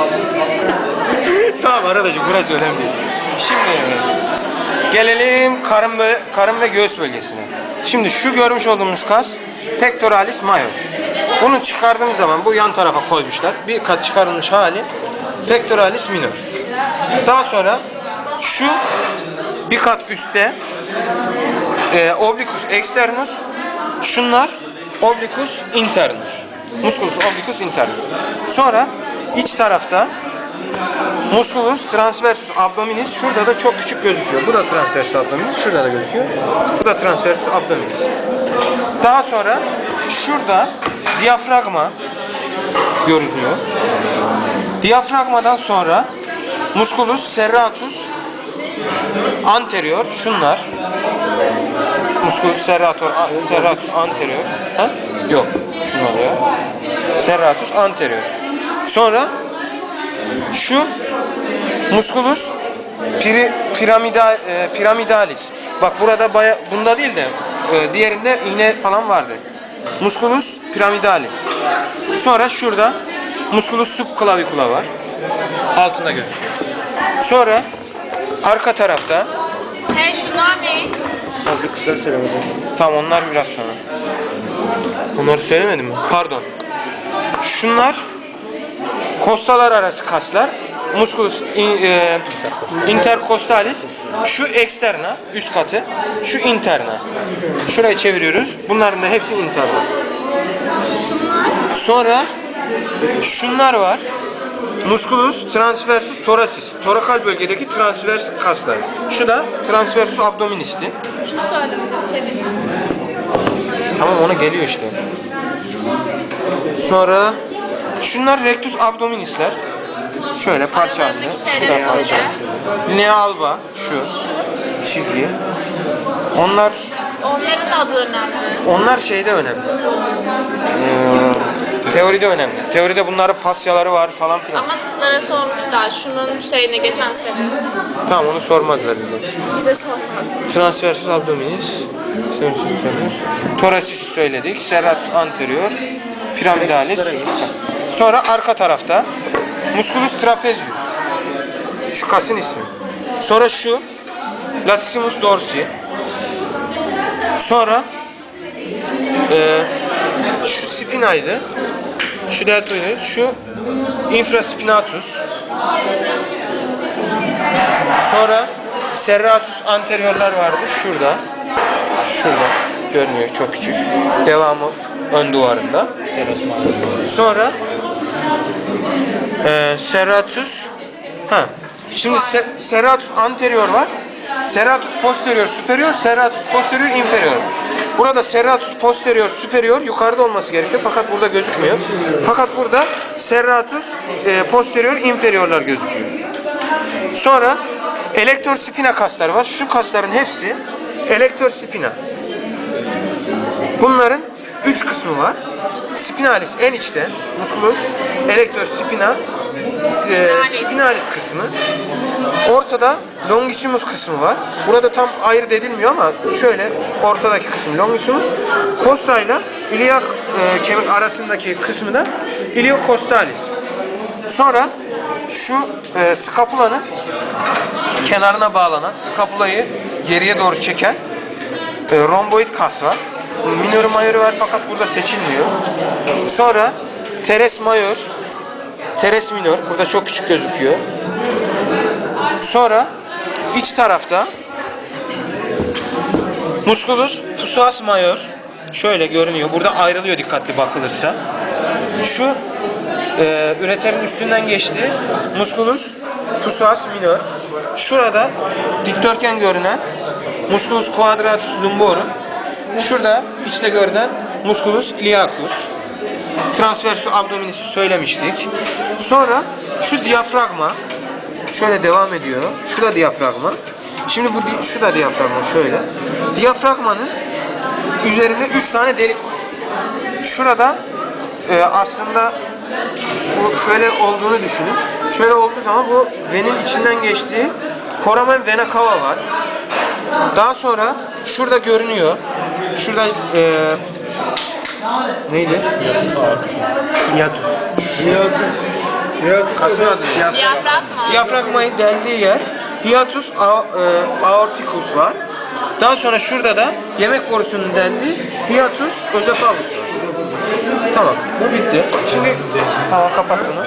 tamam arkadaşım burası önemli. Şimdi gelelim karın ve karın ve göğüs bölgesine. Şimdi şu görmüş olduğumuz kas pectoralis major. Bunu çıkardığım zaman bu yan tarafa koymuşlar. Bir kat çıkarılmış hali pectoralis minor. Daha sonra şu bir kat üstte e, obliquus externus şunlar obliquus internus. Musculus obliquus internus. Sonra iç tarafta musculus transversus abdominis şurada da çok küçük gözüküyor. Bu da transversus abdominis şurada da gözüküyor. Bu da transversus abdominis. Daha sonra şurada diyafragma görünüyor. Diyafragmadan sonra musculus serratus anterior şunlar. Musculus serrator, serratus anterior. Ha? Yok. Şunu oluyor. Serratus anterior. Sonra şu musculus piri, piramida, e, piramidalis. Bak burada baya, bunda değil de e, diğerinde iğne falan vardı. Musculus piramidalis. Sonra şurada musculus subclavicula var. Altında gözüküyor. Sonra arka tarafta Hey şunlar ne? Fabrikaslar söylemedim. Tamam onlar biraz sonra. Onları söylemedim mi? Pardon. Şunlar kostalar arası kaslar. Musculus in, e, intercostalis. Şu eksterna, üst katı. Şu interna. Şurayı çeviriyoruz. Bunların da hepsi interna. Sonra şunlar var. Musculus transversus thoracis. Torakal bölgedeki transvers kaslar. Şu da transversus abdoministi. Şunu söyle. Çevir. Tamam ona geliyor işte. Sonra şunlar rectus abdominisler. Şöyle parça halinde. Aralarındaki Şu da şeyleri parça. Linea alba şu çizgi. Onlar Onların da adı önemli. onlar şeyde önemli. Ee, teoride önemli. Teoride bunların fasyaları var falan filan. Ama tıplara sormuşlar. Şunun şeyini geçen sene. Tamam onu sormazlar bize. Bize sormaz. Transversus abdominis, sinus inferius, thoracis söyledik, serratus anterior, piramidalis. Sonra arka tarafta musculus trapezius. Şu kasın ismi. Sonra şu latissimus dorsi. Sonra e, şu spinaydı. Şu deltoides, şu infraspinatus. Sonra serratus anteriorlar vardı şurada. Şurada görünüyor çok küçük. Devamı ön duvarında. Sonra e, serratus ha. Şimdi se- serratus anterior var. Serratus posterior superior, serratus posterior inferior. Burada serratus posterior superior yukarıda olması gerekiyor fakat burada gözükmüyor. Fakat burada serratus e, posterior inferiorlar gözüküyor. Sonra elektör spina kasları var. Şu kasların hepsi elektör spina. Bunların üç kısmı var. Spinalis en içte, musculus, elektör spina, e, spinalis kısmı. Ortada longissimus kısmı var. Burada tam ayırt edilmiyor ama şöyle ortadaki kısım longissimus. Costa ile iliak e, kemik arasındaki kısmı da iliocostalis. Sonra şu e, skapulanın kenarına bağlanan, skapulayı geriye doğru çeken e, romboid kas var. Minör majör var fakat burada seçilmiyor. Sonra teres majör, teres minör burada çok küçük gözüküyor. Sonra iç tarafta musculus psoas major şöyle görünüyor. Burada ayrılıyor dikkatli bakılırsa. Şu e, üreterin üstünden geçti. Musculus psoas minor. Şurada dikdörtgen görünen musculus quadratus lumborum. Şurada içte görünen musculus iliacus. Transversus abdominisi söylemiştik. Sonra şu diyafragma şöyle devam ediyor. Şu da diyafragma. Şimdi bu şu da diyafragma şöyle. Diyafragmanın üzerinde üç tane delik. Şurada e, aslında bu şöyle olduğunu düşünün. Şöyle olduğu zaman bu venin içinden geçtiği foramen vena cava var. Daha sonra şurada görünüyor. Şurada e, neydi? Hiatus. Hiatus. Kasın adı? Diyafragma. Diyafragmayı deldiği yer hiatus a- e, aorticus var. Daha sonra şurada da yemek borusunun deldiği hiatus özefagus var. Tamam bu bitti. Şimdi tamam kapat bunu.